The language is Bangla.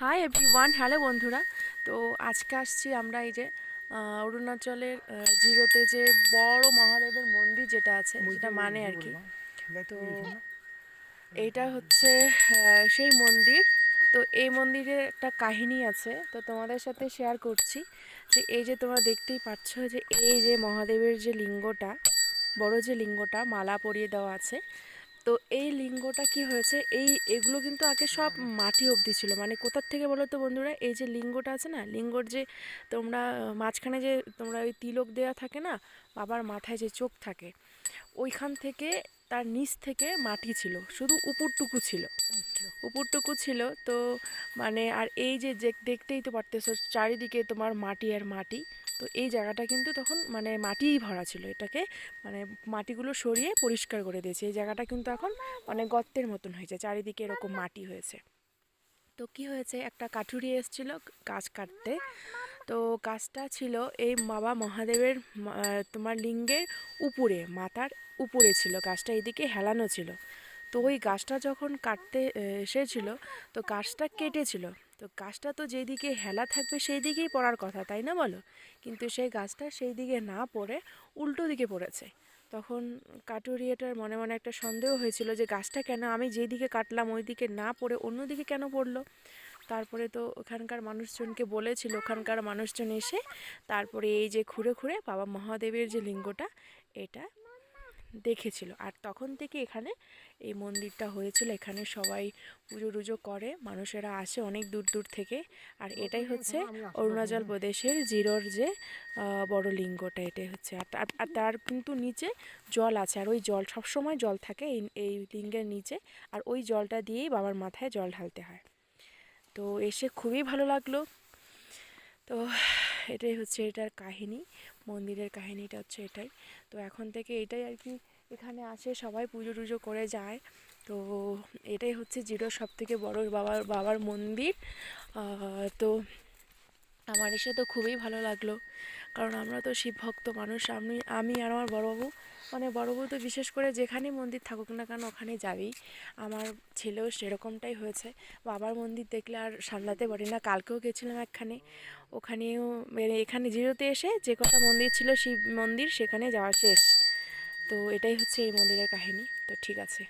হাই এভরিওয়ান হ্যালো বন্ধুরা। তো আজকে আসছি আমরা এই যে অরুণাচলের জিরোতে যে বড় মহাদেবের মন্দির যেটা আছে যেটা মানে আর কি। তো এইটা হচ্ছে সেই মন্দির। তো এই মন্দিরের একটা কাহিনী আছে। তো তোমাদের সাথে শেয়ার করছি যে এই যে তোমরা দেখতেই পাচ্ছ যে এই যে মহাদেবের যে লিঙ্গটা বড় যে লিঙ্গটা মালা পরিয়ে দেওয়া আছে। তো এই লিঙ্গটা কি হয়েছে? এই, এগুলো কিন্তু আগে সব মাটি অবধি ছিল। মানে কোথার থেকে বলো তো বন্ধুরা? এই যে লিঙ্গটা আছে না? লিঙ্গর যে তোমরা, মাঝখানে যে তোমরা ওই তিলক দেওয়া থাকে না? বাবার মাথায় যে চোখ থাকে, ওইখান থেকে তার নিচ থেকে মাটি ছিল। শুধু উপরটুকু ছিল। উপরটুকু ছিল। তো মানে আর এই যে- দেখতেই তো পারতেছো, চারিদিকে তোমার মাটি আর মাটি। তো এই জায়গাটা কিন্তু তখন মানে মাটিই ভরা ছিল এটাকে। মানে মাটিগুলো সরিয়ে পরিষ্কার করে দিয়েছে। এই জায়গাটা কিন্তু এখন মানে গর্তের মতন হয়েছে, চারিদিকে এরকম মাটি হয়েছে। তো কি হয়েছে? একটা কাঠুরি এসেছিল গাছ কাটতে। তো গাছটা ছিল এই বাবা মহাদেবের তোমার লিঙ্গের উপরে, মাথার উপরে ছিল। গাছটা এইদিকে হেলানো ছিল। তো ওই গাছটা যখন কাটতে এসেছিল, তো গাছটা কেটেছিল। তো গাছটা তো যেদিকে হেলা থাকবে সেই দিকেই পড়ার কথা, তাই না বলো? কিন্তু সেই গাছটা সেই দিকে না পড়ে উল্টো দিকে পড়েছে। তখন কাটুরিয়াটার মনে মনে একটা সন্দেহ হয়েছিল যে গাছটা কেন আমি যেদিকে কাটলাম ওই দিকে না পড়ে অন্য দিকে কেন পড়ল? তারপরে তো ওখানকার মানুষজনকে বলেছিল, ওখানকার মানুষজন এসে তারপরে এই যে ঘুরে ঘুরে বাবা মহাদেবের যে লিঙ্গটা, এটা দেখেছিল। আর তখন থেকে এখানে এই মন্দিরটা হয়েছিল। এখানে সবাই পুজো টুজো করে মানুষেরা আসে অনেক দূর দূর থেকে। আর এটাই হচ্ছে অরুণাচল প্রদেশের জিরোর যে বড় লিঙ্গটা এটাই হচ্ছে। আর তার- আর তার কিন্তু নিচে জল আছে। আর ওই জল সবসময় জল থাকে এই এই লিঙ্গের নিচে। আর ওই জলটা দিয়েই বাবার মাথায় জল ঢালতে হয়। তো এসে খুবই ভালো লাগল। তো এটাই হচ্ছে এটার কাহিনী, মন্দিরের কাহিনীটা হচ্ছে এটাই। তো এখন থেকে এটাই আর কি এখানে আসে, সবাই পুজো টুজো করে যায়। তো এটাই হচ্ছে জিরোর সব থেকে বড় বাবার বাবার মন্দির। তো আমার এসে তো খুবই ভালো লাগল। কারণ আমরা তো শিব ভক্ত মানুষ, আমি আমি আর আমার বড়বাবু মানে বড়বাবু তো বিশেষ করে যেখানেই মন্দির থাকুক না কেন ওখানে যাবেই আমার ছেলেও সেরকমটাই হয়েছে। বাবার মন্দির দেখলে আর সামলাতে পারি না। কালকেও গেছিলাম একখানে। ওখানেও মানে এখানে জিরোতে এসে যে কটা মন্দির ছিল শিব মন্দির সেখানে যাওয়া শেষ। তো এটাই হচ্ছে এই মন্দিরের কাহিনী। তো ঠিক আছে।